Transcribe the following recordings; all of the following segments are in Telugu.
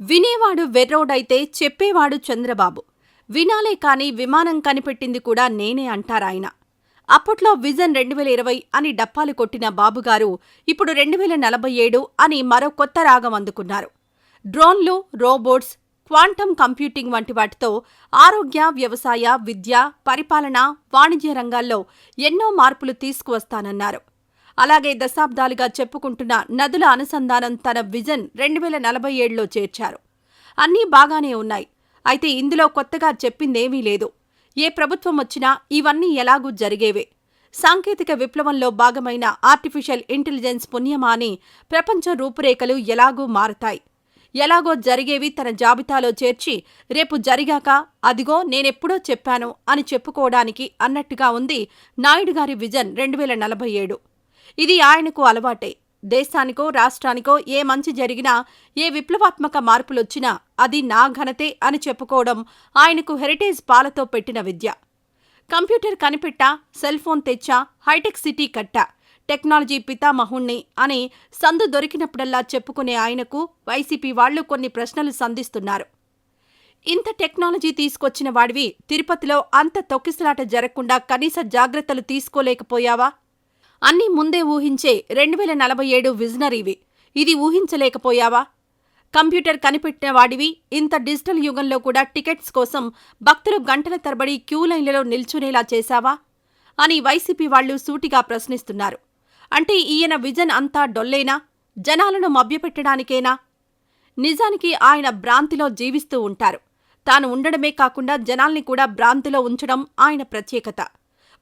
వినేవాడు వెర్రోడైతే చెప్పేవాడు చంద్రబాబు. వినాలే కాని విమానం కనిపెట్టింది కూడా నేనే అంటారాయన అప్పట్లో విజన్ రెండు వేల ఇరవై అని డప్పాలు కొట్టిన బాబుగారు ఇప్పుడు రెండు వేల నలభై ఏడు అని మరో కొత్త రాగం అందుకున్నారు. డ్రోన్లు రోబోట్స్ క్వాంటమ్ కంప్యూటింగ్ వంటి వాటితో ఆరోగ్య వ్యవసాయ విద్య పరిపాలన వాణిజ్య రంగాల్లో ఎన్నో మార్పులు తీసుకువస్తానన్నారు. అలాగే దశాబ్దాలుగా చెప్పుకుంటున్న నదుల అనుసంధానం తన విజన్ రెండు వేల నలభై ఏడులో చేర్చారు. అన్నీ బాగానే ఉన్నాయి. అయితే ఇందులో కొత్తగా చెప్పిందేమీ లేదు. ఏ ప్రభుత్వం వచ్చినా ఇవన్నీ ఎలాగూ జరిగేవే. సాంకేతిక విప్లవంలో భాగమైన ఆర్టిఫిషియల్ ఇంటెలిజెన్స్ పుణ్యమా అని ప్రపంచ రూపురేఖలు ఎలాగూ మారతాయి. ఎలాగో జరిగేవి తన జాబితాలో చేర్చి రేపు జరిగాక అదిగో నేనెప్పుడో చెప్పాను అని చెప్పుకోవడానికి అన్నట్టుగా ఉంది నాయుడు గారి విజన్ రెండు వేల నలభై ఏడు. ఇది ఆయనకు అలవాటే. దేశానికో రాష్ట్రానికో ఏ మంచి జరిగినా ఏ విప్లవాత్మక మార్పులొచ్చినా అది నా ఘనతే అని చెప్పుకోవడం ఆయనకు హెరిటేజ్ పాలతో పెట్టిన విద్య. కంప్యూటర్ కనిపెట్టా సెల్ ఫోన్ తెచ్చా హైటెక్ సిటీ కట్టా టెక్నాలజీ పితామహుణ్ణి అని సందు దొరికినప్పుడల్లా చెప్పుకునే ఆయనకు వైసీపీ వాళ్ళు కొన్ని ప్రశ్నలు సంధిస్తున్నారు. ఇంత టెక్నాలజీ తీసుకొచ్చిన వాడివి తిరుపతిలో అంత తొక్కిసలాట జరగకుండా కనీస జాగ్రత్తలు తీసుకోలేకపోయావా? అన్నీ ముందే ఊహించే రెండు వేల నలభై ఏడు విజనరీవి ఇది ఊహించలేకపోయావా? కంప్యూటర్ కనిపెట్టిన వాడివి. ఇంత డిజిటల్ యుగంలో కూడా టికెట్స్ కోసం భక్తులు గంటల తరబడి క్యూ లైన్లలో నిల్చునేలా చేశావా? అని వైసీపీ వాళ్ళు సూటిగా ప్రశ్నిస్తున్నారు. అంటే ఈయన విజన్ అంతా డొల్లేనా? జనాలను మభ్యపెట్టడానికేనా? నిజానికి ఆయన భ్రాంతిలో జీవిస్తూ ఉంటారు. తాను ఉండడమే కాకుండా జనాల్ని కూడా భ్రాంతిలో ఉంచడం ఆయన ప్రత్యేకత.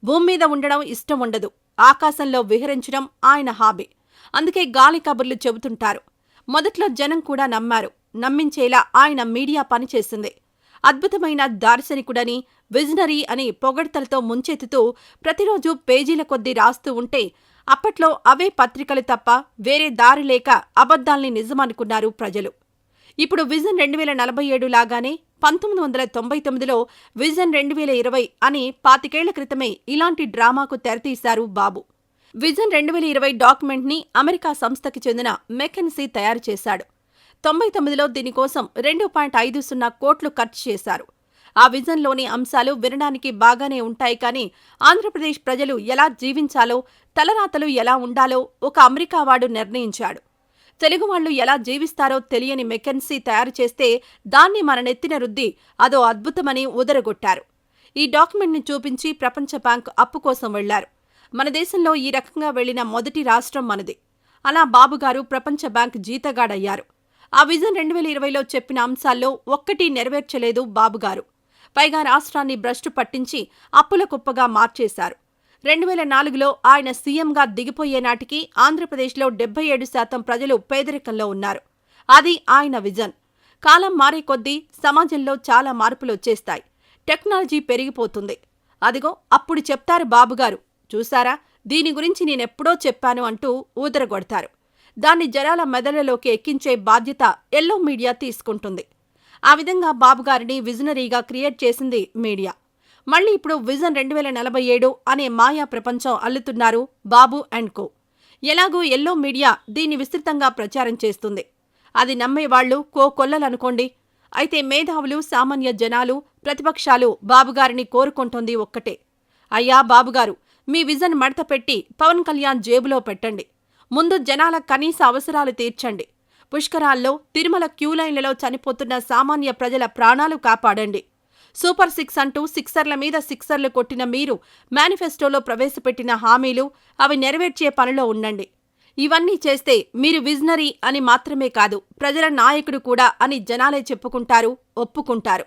భూమి మీద ఉండడం ఇష్టం ఉండదు. ఆకాశంలో విహరించడం ఆయన హాబీ. అందుకే గాలి కబుర్లు చెబుతుంటారు. మొదట్లో జనం కూడా నమ్మారు. నమ్మించేలా ఆయన మీడియా పనిచేసింది. అద్భుతమైన దార్శనికుడని విజనరీ అని పొగడ్తలతో ముంచెత్తుతూ ప్రతిరోజు పేజీల కొద్దీ రాస్తూ ఉంటే అప్పట్లో అవే పత్రికలు తప్ప వేరే దారి లేక అబద్ధాల్ని నిజమనుకున్నారు ప్రజలు. ఇప్పుడు విజన్ రెండు వేల నలభై ఏడు లాగానే పంతొమ్మిది వందల తొంభై తొమ్మిదిలో విజన్ రెండు వేల ఇరవై అని పాతికేళ్ళ క్రితమే ఇలాంటి డ్రామాకు తెరతీశారు బాబు. విజన్ రెండు వేల ఇరవై డాక్యుమెంట్ని అమెరికా సంస్థకి చెందిన మెకెన్సీ తయారు చేశాడు. తొంభై తొమ్మిదిలో దీనికోసం రెండు పాయింట్ ఐదు సున్నా కోట్లు ఖర్చు చేశారు. ఆ విజన్లోని అంశాలు వినడానికి బాగానే ఉంటాయి కానీ ఆంధ్రప్రదేశ్ ప్రజలు ఎలా జీవించాలో తలరాతలు ఎలా ఉండాలో ఒక అమెరికావాడు నిర్ణయించాడు. తెలుగు వాళ్ళు ఎలా జీవిస్తారో తెలియని మెకెన్సీ తయారు చేస్తే దాన్ని మన నెత్తిన రుద్ది అదో అద్భుతమని ఉదరగొట్టారు. ఈ డాక్యుమెంట్ని చూపించి ప్రపంచ బ్యాంక్ అప్పు కోసం వెళ్ళారు. మన దేశంలో ఈ రకంగా వెళ్ళిన మొదటి రాష్ట్రం మనది. అలా బాబుగారు ప్రపంచ బ్యాంక్ జీతగాడయ్యారు. ఆ విజన్ రెండు వేల ఇరవైలో చెప్పిన అంశాల్లో ఒక్కటి నెరవేర్చలేదు బాబుగారు పైగా రాష్ట్రాన్ని భ్రష్టు పట్టించి అప్పుల కుప్పగా మార్చేశారు. రెండు వేల నాలుగులో ఆయన సీఎంగా దిగిపోయే నాటికి ఆంధ్రప్రదేశ్లో డెబ్బై ఏడు శాతం ప్రజలు పేదరికంలో ఉన్నారు. అది ఆయన విజన్. కాలం మారే కొద్దీ సమాజంలో చాలా మార్పులు వచ్చేస్తాయి. టెక్నాలజీ పెరిగిపోతుంది. అదిగో అప్పుడు చెప్తారు బాబుగారు చూసారా దీని గురించి నేనెప్పుడో చెప్పాను అంటూ ఊదరగొడతారు. దాన్ని జనాల మెదళ్ళలోకి ఎక్కించే బాధ్యత ఎల్లో మీడియా తీసుకుంటుంది. ఆ విధంగా బాబుగారిని విజనరీగా క్రియేట్ చేసింది మీడియా. మళ్ళీ ఇప్పుడు విజన్ రెండు వేల నలభై ఏడు అనే మాయా ప్రపంచం అల్లుతున్నారు బాబు అండ్ కో. ఎలాగూ ఎల్లో మీడియా దీన్ని విస్తృతంగా ప్రచారం చేస్తుంది. అది నమ్మేవాళ్ళు కో కొల్లలనుకోండి. అయితే మేధావులు సామాన్య జనాలు ప్రతిపక్షాలు బాబుగారిని కోరుకుంటోంది ఒక్కటే. అయ్యా బాబుగారు మీ విజన్ మడత పెట్టి పవన్ కళ్యాణ్ జేబులో పెట్టండి. ముందు జనాల కనీస అవసరాలు తీర్చండి. పుష్కరాల్లో తిరుమల క్యూలైన్లలో చనిపోతున్న సామాన్య ప్రజల ప్రాణాలు కాపాడండి. సూపర్ సిక్స్ అంటూ సిక్సర్ల మీద సిక్సర్లు కొట్టిన మీరు మేనిఫెస్టోలో ప్రవేశపెట్టిన హామీలు అవి నెరవేర్చే పనిలో ఉండండి. ఇవన్నీ చేస్తే మీరు విజనరీ అని మాత్రమే కాదు ప్రజల నాయకుడు కూడా అని జనాలే చెప్పుకుంటారు ఒప్పుకుంటారు.